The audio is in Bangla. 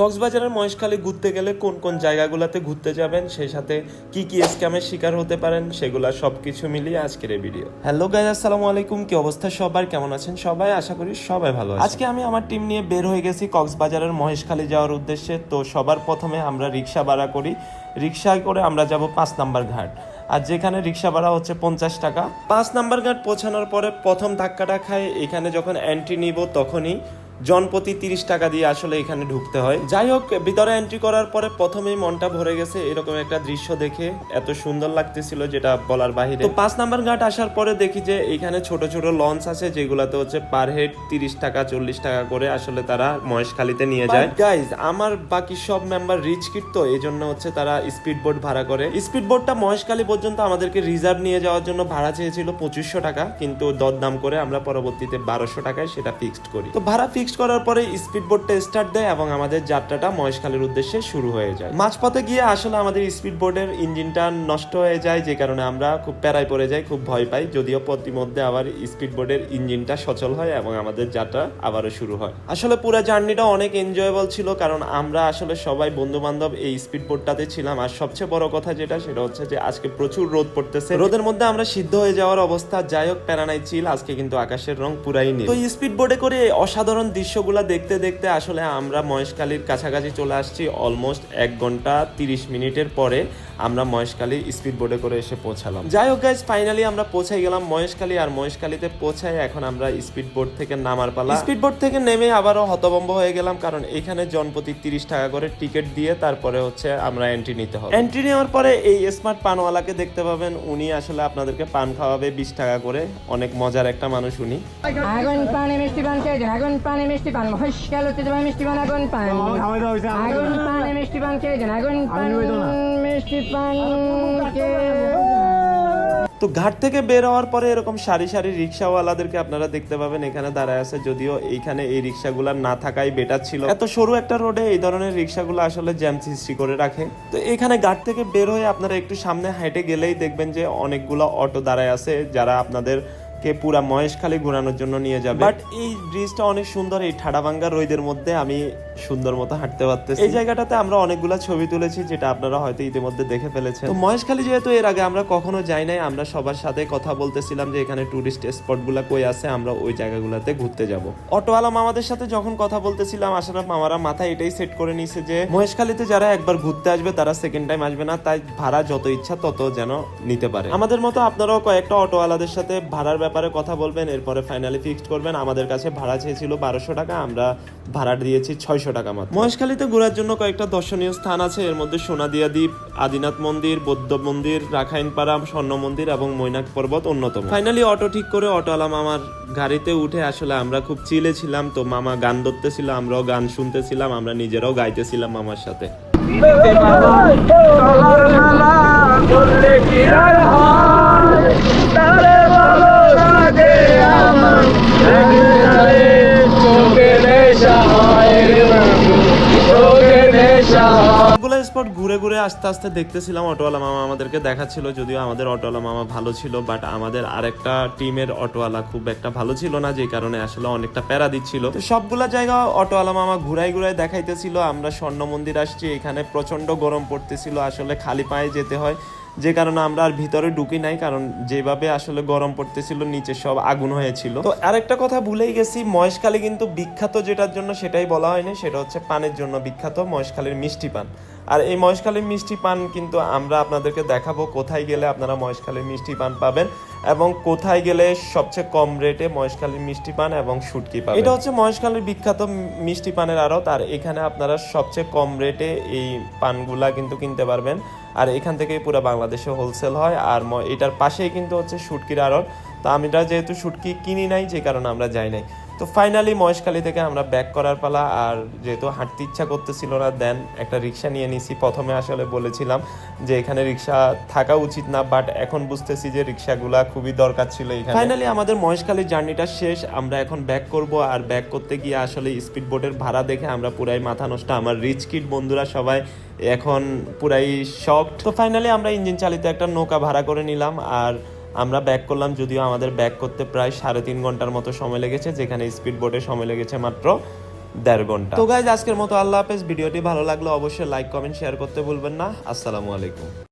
কক্সবাজারের মহেশখালী ঘুরতে গেলে কোন কোন জায়গাগুলোতে ঘুরতে যাবেন, সেই সাথে কি কি স্ক্যামের শিকার হতে পারেন, সেগুলা সবকিছু মিলিয়ে আজকের এই ভিডিও হ্যালো গাইজ আসসালামু আলাইকুম, কি অবস্থা সবার? কেমন আছেন সবাই? আশা করি সবাই ভালো আজকে আমি আমার টিম নিয়ে বের হয়ে গেছি কক্সবাজারের মহেশখালী যাওয়ার উদ্দেশ্যে। তো সবার প্রথমে আমরা রিক্সা ভাড়া করি। রিক্সায় করে আমরা যাব পাঁচ নাম্বার ঘাট। আর যেখানে রিক্সা ভাড়া হচ্ছে পঞ্চাশ টাকা। পাঁচ নাম্বার ঘাট পৌঁছানোর পরে প্রথম ধাক্কাটা খায় এখানে যখন এন্ট্রি নিব তখনই জনপ্রতি তিরিশ টাকা দিয়ে আসলে এখানে ঢুকতে হয়। যাই হোক ভিতরে এন্ট্রি করার পরে প্রথমেই মনটা ভরে গেছে এরকম একটা দৃশ্য দেখে। এত সুন্দর লাগতেছিল যেটা বলার বাহিরে। তো পাঁচ নাম্বার ঘাট আসার পরে দেখি যে এখানে ছোট ছোট লঞ্চ আছে যেগুলাতে হচ্ছে পার হেড তিরিশ টাকা চল্লিশ টাকা করে আসলে তারা মহেশখালীতে নিয়ে যায়। গাইজ আমার বাকি সব মেম্বার রিচ কিট তো এই জন্য হচ্ছে তারা স্পিড বোট ভাড়া করে। স্পিড বোটটা মহেশখালী পর্যন্ত আমাদেরকে রিজার্ভ নিয়ে যাওয়ার জন্য ভাড়া চেয়েছিল পঁচিশশো টাকা কিন্তু দরদাম করে আমরা পরবর্তীতে বারোশো টাকায় সেটা ফিক্সড করি। তো ভাড়া ফিক্সড করার পরে স্পিড বোটটা স্টার্ট দেয় এবং আমাদের যাত্রাটা মহেশখালীর উদ্দেশ্যে শুরু হয়ে যায়। মাঝপথে গিয়ে আসলে আমাদের স্পিড বোটের ইঞ্জিনটা নষ্ট হয়ে যায়, যে কারণে আমরা খুব প্যারায় পড়ে যাই, খুব ভয় পাই। যদিও প্রতিমধ্যে আবার স্পিড বোটের ইঞ্জিনটা সচল হয় এবং আমাদের যাত্রা আবারও শুরু হয়। আসলে পুরো জার্নিটা অনেক এনজয়েবল ছিল, কারণ আমরা আসলে সবাই বন্ধু বান্ধব এই স্পিড বোটটাতে ছিলাম। আর সবচেয়ে বড় কথা যেটা, সেটা হচ্ছে যে আজকে প্রচুর রোদ পড়তেছে। রোদের মধ্যে আমরা সিদ্ধ হয়ে যাওয়ার অবস্থা, যাই হোক প্যারানাই চিল আজকে কিন্তু আকাশের রং পুরাই নেই তো স্পিড বোটে করে অসাধারণ দৃশ্যগুলা দেখতে দেখতে আসলে আমরা মহেশখালীর কাছাকাছি চলে আসছি অলমোস্ট এক ঘণ্টা তিরিশ মিনিটের পরে আমরা মহেশখালী স্পিড বোর্ডে করে এসে পৌঁছালাম। যাই হোক গাইজ ফাইনালি আমরা পৌঁছাই গেলাম মহেশখালী আর মহেশখালীতে পৌঁছাই এখন আমরা স্পিড বোট থেকে নামার পালা। স্পিড বোর্ড থেকে নেমে আবারও হতবম্ব হয়ে গেলাম কারণ এখানে জনপ্রতি তিরিশ টাকা করে টিকিট দিয়ে তারপরে হচ্ছে আমরা এন্ট্রি নিতে হবে। এন্ট্রি নেওয়ার পরে এই স্মার্ট পানওয়ালাকে দেখতে পাবেন, উনি আসলে আপনাদেরকে পান খাওয়াবে বিশ টাকা করে। অনেক মজার একটা মানুষ উনি। মিষ্টি পানে মিষ্টি পান। মহেশ গেল তোমার মিষ্টি পান আগুন পান। আগুন পানে মিষ্টি পান খেয়েছেন আগুন পান মিষ্টি পান তো ঘাট থেকে বের হওয়ার পরে এরকম সারি সারি রিক্সাওয়ালাদেরকে আপনারা দেখতে পাবেন এখানে দাঁড়ায় আছে। যদিও এইখানে এই রিক্সাগুলো না থাকাই বেটার ছিল। এত সরু একটা রোডে এই ধরনের রিক্সাগুলো আসলে জ্যাম সৃষ্টি করে রাখে। তো এখানে ঘাট থেকে বের হয়ে আপনারা একটু সামনে হাইটে গেলেই দেখবেন যে অনেকগুলো অটো দাঁড়ায় আছে যারা আপনাদের কে পুরা মহেশখালী ঘোরানোর জন্য নিয়ে যাবে। বাট এই ব্রিজটা অনেক সুন্দর এই ঠাডাভাঙ্গা রোদের মধ্যে আমি সুন্দর মতো হাঁটতে পারতেছি। এই জায়গাটাতে আমরা অনেকগুলা ছবি তুলেছি যেটা আপনারা হয়তো ইতিমধ্যে দেখে ফেলেছেন। তো মহেশখালী যেহেতু এর আগে আমরা কখনো যাই নাই আমরা সবার সাথে কথা বলতেছিলাম যে এখানে টুরিস্ট স্পটগুলা কই আছে আমরা ওই জায়গাগুলোতে ঘুরতে যাব। অটোওয়ালা মামাদের সাথে যখন কথা বলতেছিলাম আশরাফ মামারা মাথায় এটাই সেট করে নিছে যে মহেশখালীতে যারা একবার ঘুরতে আসবে তারা সেকেন্ড টাইম আসবে না তাই ভাড়া যত ইচ্ছা তত যেন নিতে পারে। আমাদের মতো আপনারাও কয়েকটা অটোওয়ালাদের সাথে ভাড়ার ব্যাপারে কথা বলবেন এরপরে ফাইনালি ফিক্সড করবেন আমাদের কাছে ভাড়া চেয়েছিল বারোশো টাকা আমরা ভাড়া দিয়েছি ছয়শো টাকা মাত্র মহেশখালীতে ঘোরার জন্য কয়েকটা দর্শনীয় স্থান আছে এর মধ্যে সোনাদিয়া দ্বীপ আদিনাথ মন্দির বৌদ্ধ মন্দির রাখাইনপাড়া স্বর্ণ মন্দির এবং মৈনাক পর্বত অন্যতম ফাইনালি অটো ঠিক করে অটোওয়ালা মামার গাড়িতে উঠে আসলে আমরা খুব চিলে ছিলাম তো মামা গান ধরতেছিল আমরাও গান শুনতেছিলাম আমরা নিজেরাও গাইতেছিলাম মামার সাথে স্পট ঘুরে ঘুরে আস্তে আস্তে দেখতেছিলাম অটোওয়ালা মামা আমাদেরকে দেখাচ্ছিল, যদিও আমাদের অটোওয়ালা মামা ভালো ছিল বাট আমাদের আরেকটা টিমের অটোওয়ালা খুব একটা ভালো ছিল না, যে কারণে আসলে অনেকটা প্যারা দিচ্ছিল। তো সবগুলা জায়গা অটোওয়ালা মামা ঘুরাই ঘুরাই দেখাইতেছিল, আমরা স্বর্ণ মন্দির আসছি, এখানে প্রচণ্ড গরম পড়তেছিল, আসলে খালি পায়ে যেতে হয়। যে কারণে আমরা আর ভিতরে ঢুকি নাই, কারণ যেভাবে আসলে গরম পড়তেছিল, নিচে সব আগুন হয়েছিল। তো আরেকটা কথা ভুলেই গেছি, মহেশখালী কিন্তু বিখ্যাত যেটার জন্য সেটাই বলা হয়নি, সেটা হচ্ছে পানের জন্য বিখ্যাত মহেশখালীর মিষ্টি পান। আর এই মহেশখালীর মিষ্টি পান কিন্তু আমরা আপনাদেরকে দেখাবো কোথায় গেলে আপনারা মহেশখালীর মিষ্টি পান পাবেন এবং কোথায় গেলে সবচেয়ে কম রেটে মহেশখালীর মিষ্টি পান এবং শুটকি পাবেন। এটা হচ্ছে মহেশখালীর বিখ্যাত মিষ্টি পানের আড়ত, আর এখানে আপনারা সবচেয়ে কম রেটে এই পানগুলা কিন্তু কিনতে পারবেন। আর এখান থেকেই পুরো বাংলাদেশে হোলসেল হয়, আর এটার পাশেই কিন্তু হচ্ছে শুটকির আড়ত। তো আমরা যেহেতু শুটকি কিনি নাই, যে কারণে আমরা যাই নাই। তো ফাইনালি মহেশখালী থেকে আমরা ব্যাক করার পালা আর যেহেতু হাঁটতে ইচ্ছা করতেছিল না দেন একটা রিক্সা নিয়ে নিছি। প্রথমে আসলে বলেছিলাম যে এখানে রিক্সা থাকা উচিত না বাট এখন বুঝতেছি যে রিক্সাগুলা খুবই দরকার ছিল এখানে। ফাইনালি আমাদের মহেশখালীর জার্নিটা শেষ আমরা এখন ব্যাক করব আর ব্যাক করতে গিয়ে আসলে স্পিড বোটের ভাড়া দেখে আমরা পুরাই মাথা নষ্ট। আমার রিচ কিট বন্ধুরা সবাই এখন পুরাই শক তো ফাইনালি আমরা ইঞ্জিন চালিত একটা নৌকা ভাড়া করে নিলাম আর আমরা ব্যাক করলাম যদিও আমাদের ব্যাক করতে প্রায় সাড়ে তিন ঘণ্টার মতো সময় লেগেছে, যেখানে স্পিড বোটে সময় লেগেছে মাত্র দেড় ঘণ্টা। তো গাইজ আজকের মতো আল্লাহ হাফেজ। ভিডিওটি ভালো লাগলে অবশ্যই লাইক কমেন্ট শেয়ার করতে ভুলবেন না। আসসালামু আলাইকুম।